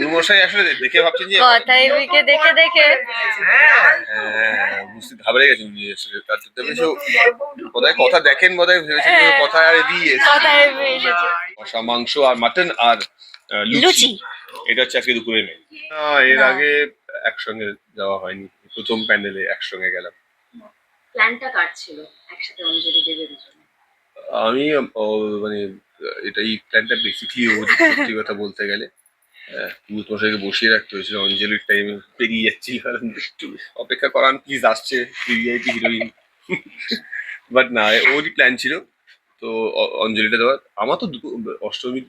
ঠাকুর মশাই আসলে দেখে ভাবছেন যে কথাই বিকে দেখে দেখে। হ্যাঁ, বুঝতে ঘাবড়ে গেছেন আসলে। তার তো বেশ বোধহয় কথা দেখেন বোধহয় ভেবেছেন যে হ্যাঁ। কথা আর এদিকে এসেছে। কথাই এসেছে। কষা মাংস আর মাটন আর লুচি। এটা হচ্ছে আজকে দুপুরে মেন এর আগে একসঙ্গে যাওয়া হয়নি। প্রথম প্যান্ডেলে একসঙ্গে গেলাম। প্ল্যানটা কাটছিল একসাথে অঞ্জলি দেবে দুজনে। আমি ও, মানে এটা এই প্ল্যানটা বেসিকলি সত্যি কথা বলতে গেলে। পুরুষ মশাইকে বসিয়ে রাখতে হয়েছিল অঞ্জলির টাইমে পেরিয়ে যাচ্ছিল। কারণ একটু অপেক্ষা করান প্লিজ আসছে ভিআইপি হিরোইন বাট না ওরই প্ল্যান ছিল তো অঞ্জলিটা দেওয়ার। আমার তো দুপুর- অষ্টমী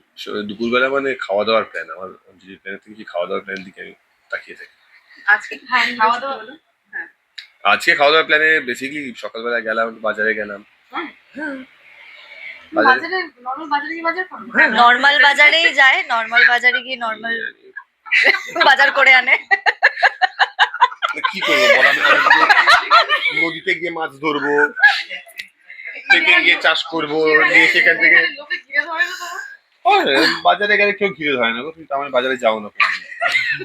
দুপুরবেলা মানে খাওয়া দাওয়ার প্ল্যান আমার অঞ্জলির প্ল্যানের থেকে কি খাওয়া দাওয়ার প্ল্যানের দিকে আমি তাকিয়ে থাকি। আজকে খাওয়া দাওয়া আজকে খাওয়া দাওয়ার প্ল্যানে বেসিকলি সকালবেলা গেলাম বাজারে গেলাম। হ্যাঁ। নর্মাল বাজারে কি বাজার করব? নর্মাল বাজারেই যায় নর্মাল বাজারে গিয়ে নর্মাল বাজার করে আনে। কি করব নদীতে গিয়ে মাছ ধরবো থেকে গিয়ে চাষ করব গিয়ে সেখান থেকে বাজারে গেলে কেউ ঘিরে ধরে না তুমি তো আমার বাজারে যাও না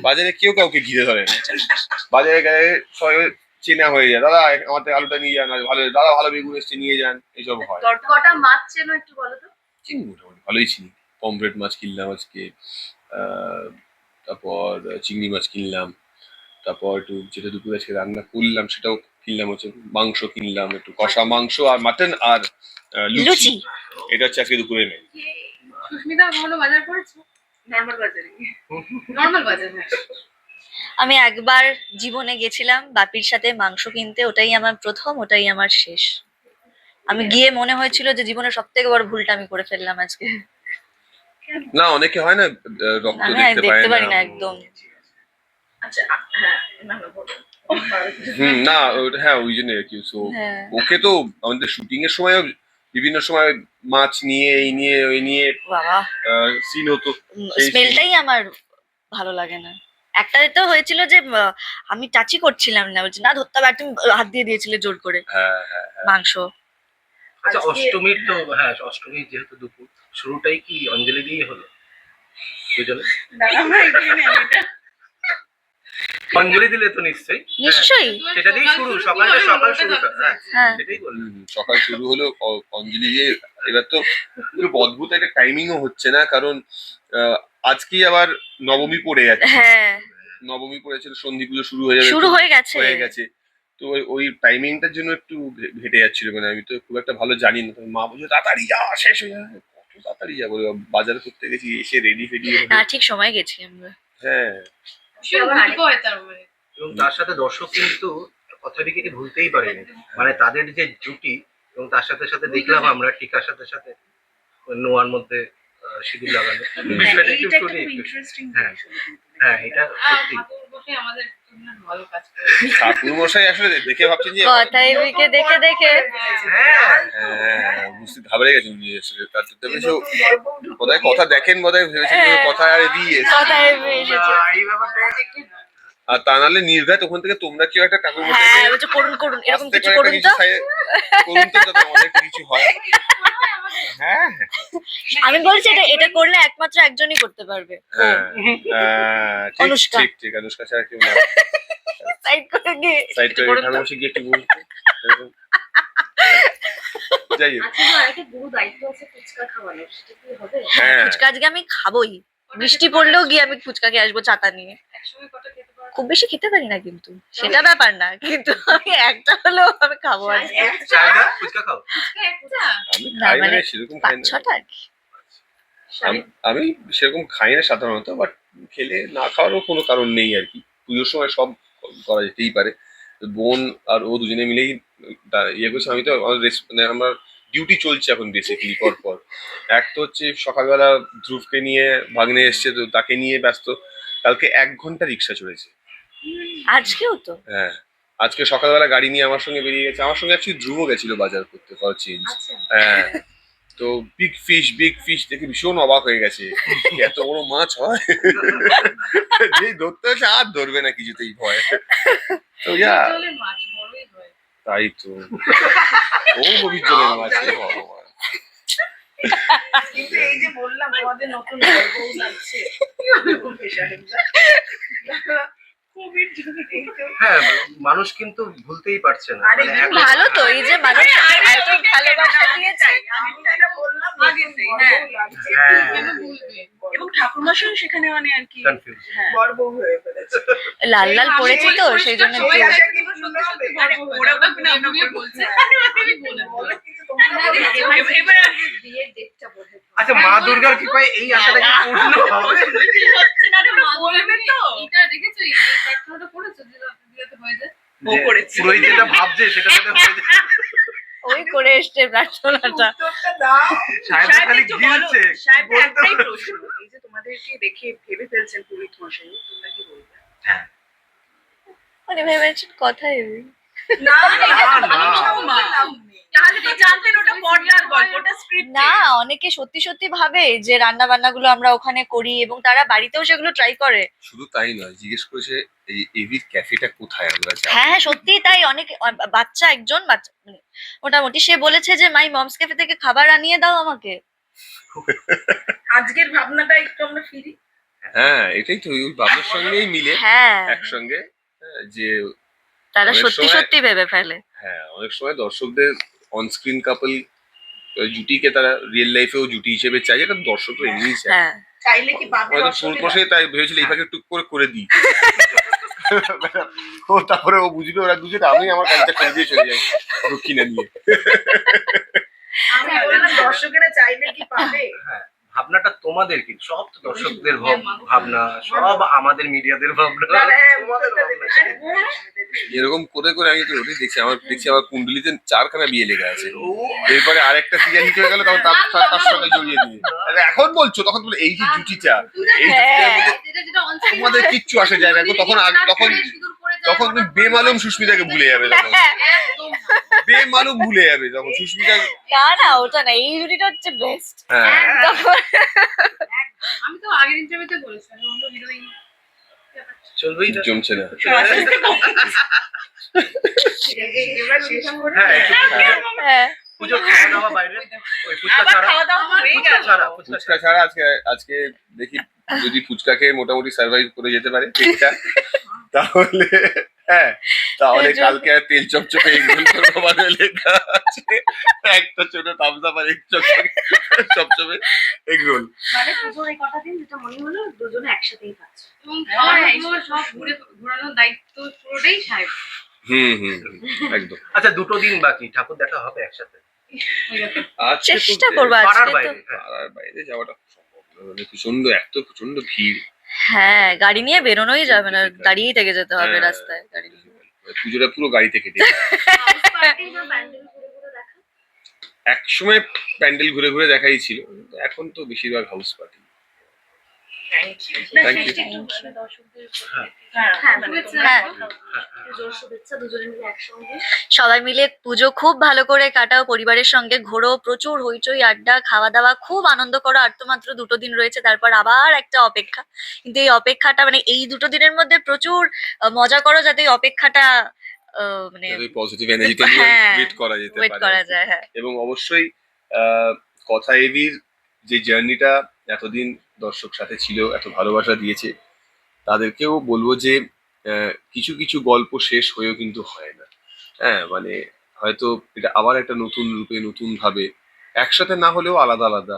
বাজারে কেউ কাউকে ঘিরে ধরে না। বাজারে গেলে সবাই চেনা হয়ে যায়। দাদা আমার থেকে আলুটা নিয়ে যান ভালো দাদা ভালো বেগুন এসছে নিয়ে যান এইসব হয়। কটা মাছ চেনো একটু বলো তো? চিনি মোটামুটি ভালোই চিনি। পমফ্রেট মাছ কিনলাম আজকে তারপর চিংড়ি মাছ কিনলাম তারপর একটু যেটা দুপুরে আজকে রান্না করলাম সেটাও কিনলাম হচ্ছে মাংস কিনলাম একটু কষা মাংস আর মাটন আর লুচি। এটা হচ্ছে আজকে দুপুরে মেন। সুস্মিতা কখনো বাজার করেছ? নর্মাল বাজারে। নর্মাল বাজার হ্যাঁ। আমি একবার জীবনে গেছিলাম বাপির সাথে মাংস কিনতে ওটাই আমার প্রথম ওটাই আমার শেষ। আমি গিয়ে মনে হয়েছিল যে জীবনের সব থেকে বড় ভুলটা আমি করে ফেললাম আজকে। না অনেকে হয় না রক্ত আমি দেখতে পারি না একদম। আচ্ছা হ্যাঁ না হ্যাঁ ওই জন্য আর কি সো হ্যাঁ। ওকে তো আমাদের শুটিং এর সময় বিভিন্ন সময় মাছ নিয়ে এই নিয়ে ওই নিয়ে বাবা। সিন হতো। স্মেলটাই আমার ভালো লাগে না। একটা তো হয়েছিল যে আমি টাচই করছিলাম না। বলছি না ধরতে হবে। তুমি হাত দিয়ে দিয়েছিলে জোর করে হ্যাঁ হ্যাঁ মাংস। আচ্ছা অষ্টমীর তো হ্যাঁ অষ্টমীর যেহেতু দুপুর শুরুটাই কি অঞ্জলি দিয়ে হলো? দুজনে? অঞ্জলি দিলে তো নিশ্চয়ই। হ্যাঁ, নিশ্চয়ই। সেটা দিয়েই শুরু সকালটা সকাল শুরুটা হ্যাঁ হ্যাঁ। সেটাই বললাম। সকাল শুরু হলো অঞ্জলি দিয়ে। এবার তো অদ্ভুত একটা টাইমিংও হচ্ছে না কারণ আজকেই আবার নবমী পড়ে যাচ্ছে। হ্যাঁ। নবমী পড়েছিল সন্ধি পুজো শুরু হয়ে যাবে শুরু হয়ে গেছে। হয়ে গেছে। তো ওই- টাইমিংটার জন্য একটু ঘেটে যাচ্ছিল মানে আমি তো খুব একটা ভালো জানি না। মা বলছে তাড়াতাড়ি যা শেষ হয়ে যাবে। কত তাড়াতাড়ি যাব বাজার করতে গেছি এসে রেডি ফেডি না ঠিক সময় গেছি আমরা। হ্যাঁ। এবং তার সাথে দর্শক কিন্তু কথা দিকে ভুলতেই পারেনি। মানে তাদের যে জুটি এবং তার সাথে সাথে দেখলাম আমরা টিকার সাথে সাথে নোয়ার মধ্যে সিঁদুর লাগানো বিষয়টা একটু শুনি হ্যাঁ হ্যাঁ এটা সত্যি। ঠাকুর মশাই আসলে দেখে ভাবছেন যে কথাই বিকে দেখে দেখে হ্যাঁ। হ্যাঁ বুঝতে ঘাবড়ে গেছেন নিজে আসলে। তার তো বোধহয় কথা দেখেন বোধহয় ভেবেছেন হ্যাঁ। কথা আর দিয়ে এসেছে। এই ব্যাপারটা আর তা নাহলে নির্ঘাত ওখান থেকে তোমরা কেউ একটা ঠাকুর হ্যাঁ বলছে করুন করুন এরকম কিছু করুন তো। করুন তো যাতে আমাদের কিছু হয়। হ্যাঁ। আমি বলছি এটা এটা করলে একমাত্র একজনই করতে পারবে। হ্যাঁ ঠিক অনুষ্কা। ঠিক ঠিক অনুষ্কা ছাড়া কেউ না। সাইড করে গিয়ে সাইড করে। ঠাকুর মশাই গিয়ে একটু বলতে যাই হোক। আজকে তো আরেকটা গুরু দায়িত্ব আছে ফুচকা খাওয়ানোর সেটা কি হবে? হ্যাঁ। ফুচকা আজকে আমি খাবোই। বৃষ্টি পড়লেও গিয়ে আমি ফুচকা খেয়ে আসব ছাতা নিয়ে। পারব খুব বেশি খেতে পারি না কিন্তু। সেটা ব্যাপার না কিন্তু আমি একটা হলেও আমি খাব মানে পাঁচ ছটা আর কি। আমি- আমি সেরকম খাই না সাধারণত বাট খেলে না খাওয়ারও কোনো কারণ নেই আর কি। পুজোর সময় সব করা যেতেই পারে। বোন আর ও দুজনে মিলেই ইয়ে করছে। আমি তো মানে আমার ডিউটি চলছে এখন বেসিক্যালি পর পর। এক তো হচ্ছে সকালবেলা ধ্রুবকে নিয়ে ভাগ্নে এসছে তো তাকে নিয়ে ব্যস্ত। কালকে এক ঘণ্টা রিক্সা চলেছে আজকেও তো? হ্যাঁ আজকে সকালবেলা গাড়ি নিয়ে আমার সঙ্গে বেরিয়ে গেছে। আমার সঙ্গে অ্যাকচুয়ালি ধ্রুব গেছিল বাজার করতে ফর চেঞ্জ আচ্ছা। হ্যাঁ তো বিগ ফিশ বিগ ফিশ দেখে ভীষণ অবাক হয়ে গেছে। এত বড় মাছ হয়? যেই ধরতে হচ্ছে আর ধরবে না কিছুতেই ভয়। তো জলের মাছ বড়ই তাই তো। ও গভীর জলের মাছ ভগবান। কিন্তু এই যে বললাম তোমাদের নতুন গল্পও লাগছে হ্যাঁ মানুষ কিন্তু ভুলতেই পারছে না আরে মানে ভালো তো এই যে মানুষ এত ভালোবাসা দিয়েছে হ্যাঁ। হ্যাঁ। এবং ঠাকুরমশাই সেখানে মানে আর কি। হ্যাঁ, হয়ে লাল লাল পড়েছি তো সেই জন্য হ্যাঁ। এবার- বিয়ের ডেটটা। আচ্ছা মা দুর্গার কৃপায় এই আশাটা কি পূর্ণ হবে? আরে মা বলবে তো। এটা দেখেছ এই প্রার্থনাটা দিয়াতে হয়ে যায়। ও করেছে। পুরোহিত যেটা ভাবছে সেটা যাতে হয়ে যায়। ওই করে এসছে প্রার্থনাটা। দাও। সাহেব খালি গিলছে। সাহেব একটাই প্রশ্ন। এই যে তোমাদেরকে দেখে ভেবে ফেলছেন পুরোহিত মশাই তোমরা কি বলবে? হ্যাঁ। মানে ভেবেছেন কথাই না না, অনেকে সত্যি সত্যি ভাবে যে রান্না বান্না গুলো আমরা ওখানে করি এবং তারা বাড়িতেও সেগুলো ট্রাই করে। শুধু তাই নয় জিজ্ঞেস করেছে এই এভির ক্যাফেটা কোথায়? আমরা যাব হ্যাঁ হ্যাঁ সত্যি তাই। অনেক বাচ্চা একজন বাচ্চা মানে মোটামুটি সে বলেছে যে মাই মমস ক্যাফে থেকে খাবার আনিয়ে দাও আমাকে। আজকের ভাবনাটা একটু আমরা ফিরি। হ্যাঁ এটাই তো ওই ভাবনার সঙ্গেই মিলে হ্যাঁ। একসঙ্গে হ্যাঁ, যে তারা অনেক সত্যি সময়- সত্যি ভেবে ফেলে। হ্যাঁ অনেক সময় দর্শকদের অনস্ক্রিন কাপল জুটিকে তারা রিয়েল লাইফেও জুটি হিসেবে চায় এটা দর্শকরা এমনি চায়। হ্যাঁ। চাইলে কি বাপের হয়তো অসুবিধা? পূর্বশে তাই ভেবেছিল এইভাবে টুক করে করে দিই। ও তারপরে ও বুঝবে ওরা দুজনে আমি আমার কাজটা করে দিয়ে চলে যাই দক্ষিণা নিয়ে। আমি বললাম দর্শকেরা চাইলে কি পাবে? হ্যাঁ। ভাবনাটা তোমাদের কি? সব তো দর্শকদের ভাব- ভাবনা সব আমাদের মিডিয়াদের ভাবনা। হ্যাঁ। দেবে। এরকম করে করে আমি তো দেখছি। আমার দেখছি আমার কুণ্ডলিতে চারখানা বিয়ে লেগে আছে। এরপরে আরেকটা সিরিয়াল হিট হয়ে গেল তখন তার তার- সঙ্গে জড়িয়ে দিয়ে। আরে এখন বলছো? তখন বলে এই যে জুটিটা এই তোমাদের কিচ্ছু আসে যায় না। তখন তখন তখন তুমি বেমালুম সুস্মিতাকে ভুলে যাবে তখন একদম। বেমালুম ভুলে যাবে তখন সুস্মিতা না না ওটা না এই জুটিটা হচ্ছে বেস্ট হ্যাঁ। আমি তো আগের ইন্টারভিউতে বলেছি অন্য হিরোইন চলবেই জমছে না। হ্যাঁ হ্যাঁ ফুচকা ছাড়া। ফুচকা ফুচকা ফুচকা আজকে আজকে দেখি যদি ফুচকাকে মোটামুটি সার্ভাইভ করে যেতে পারে তাহলে হ্যাঁ তাহলে কালকে আর তেল চপচপে এগরোল করব মানে লেখা আছে। একটা ছোট থামস আপ আর এক চপচপে চপচপে এগরোল মানে পুজোর এই কটা দিন যেটা মনে হলো দুজনে একসাথেই এবং হ্যাঁ, খাওয়া এই দাওয়া সব ঘুরে ঘোরানোর দায়িত্ব পুরোটাই সাহেব। হুম হুম হুম, একদম। আচ্ছা দুটো দিন বাকি। ঠাকুর দেখা হবে একসাথে। আজকে চেষ্টা করব পাড়ার আজকে তো। বাইরে হ্যাঁ। বাইরে যাওয়াটা সম্ভব না। মানে প্রচণ্ড এত প্রচণ্ড ভিড়। হ্যাঁ গাড়ি নিয়ে বেরোনোই যাবে না দাঁড়িয়েই থেকে যেতে হবে হ্যাঁ। রাস্তায় গাড়ি নিয়ে। পুজোটা পুরো গাড়িতে কেটে যায়। হাউস প্যান্ডেল ঘুরে ঘুরে একসময় প্যান্ডেল ঘুরে ঘুরে দেখাই ছিল এখন তো বেশিরভাগ হাউস পার্টি সবাই মিলে পুজো খুব ভালো করে কাটাও পরিবারের সঙ্গে ঘোরো প্রচুর হইচই আড্ডা খাওয়া দাওয়া খুব আনন্দ করো। আর তো মাত্র দুটো দিন রয়েছে তারপর আবার একটা অপেক্ষা। কিন্তু এই অপেক্ষাটা মানে এই দুটো দিনের মধ্যে প্রচুর মজা করো যাতে এই অপেক্ষাটা আহ, মানে পজিটিভ এনার্জিটা হ্যাঁ, ওয়েট করা যেতে ওয়েট পারে করা যায় হ্যাঁ। এবং অবশ্যই আহ, কথা এভির যে জার্নিটা এতদিন দর্শক সাথে ছিল এত ভালোবাসা দিয়েছে। তাদেরকেও বলব যে কিছু কিছু গল্প শেষ হয়েও কিন্তু হয় না। হ্যাঁ মানে হয়তো এটা আবার একটা নতুন রূপে নতুন ভাবে একসাথে না হলেও আলাদা আলাদা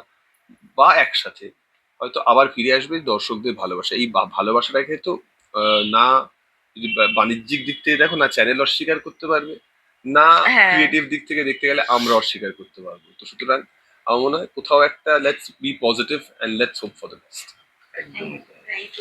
বা একসাথে হয়তো আবার ফিরে আসবে দর্শকদের ভালোবাসা। এই ভালোবাসাটাকে তো আহ, না যদি বাণিজ্যিক দিক থেকে দেখো না চ্যানেল অস্বীকার করতে পারবে। না হ্যাঁ। ক্রিয়েটিভ দিক থেকে দেখতে গেলে আমরা অস্বীকার করতে পারব। তো সুতরাং আমার মনে হয় কোথাও একটা let's be positive and let's hope for the best একদম। Thank you